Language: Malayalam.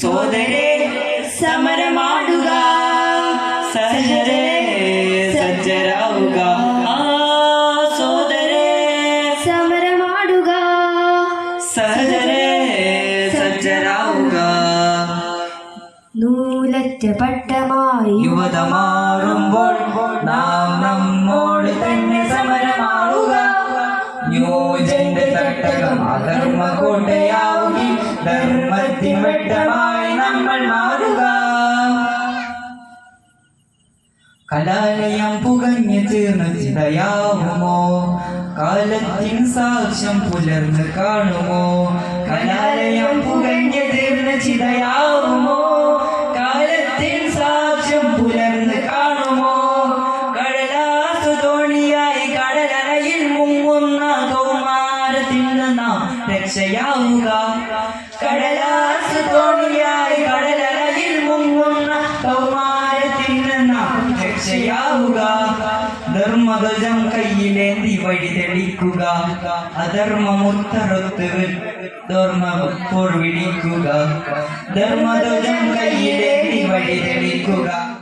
സോദരേ സമരമാടുക സഹജരേ സജ്ജരാവുക ആ സോദരേ സമരമാടുക സഹജരേ സജ്ജരാവുക നൂലറ്റ പട്ടമായി അധർമ്മ കോട്ടയാവുകി ധർമ്മത്തിൻ വെട്ടമായി നമ്മൾ മാറുക. കലാലയം പുകഞ്ഞു തീർന്നു ചിതയാവുമോ കാലത്തിൻ സാക്ഷ്യം പുലർന്ന് കാണുമോ? കൗമാരത്തിൽ നാം രക്ഷയാവുക. കടലാസു തോണിയായി കടലറയിൽ മുങ്ങുന്ന കൗമാരത്തിൽ നാം രക്ഷയാവുക. ധർമ്മധ്വജം കയ്യിലേന്തി വഴി തെളിക്കുക. അധർമ്മമുത്തറുത്ത് ധർമ്മ പോർ വിളിക്കുക ധർമ്മധ്വജം കയ്യിലേന്തി വഴി തെളിക്കുക.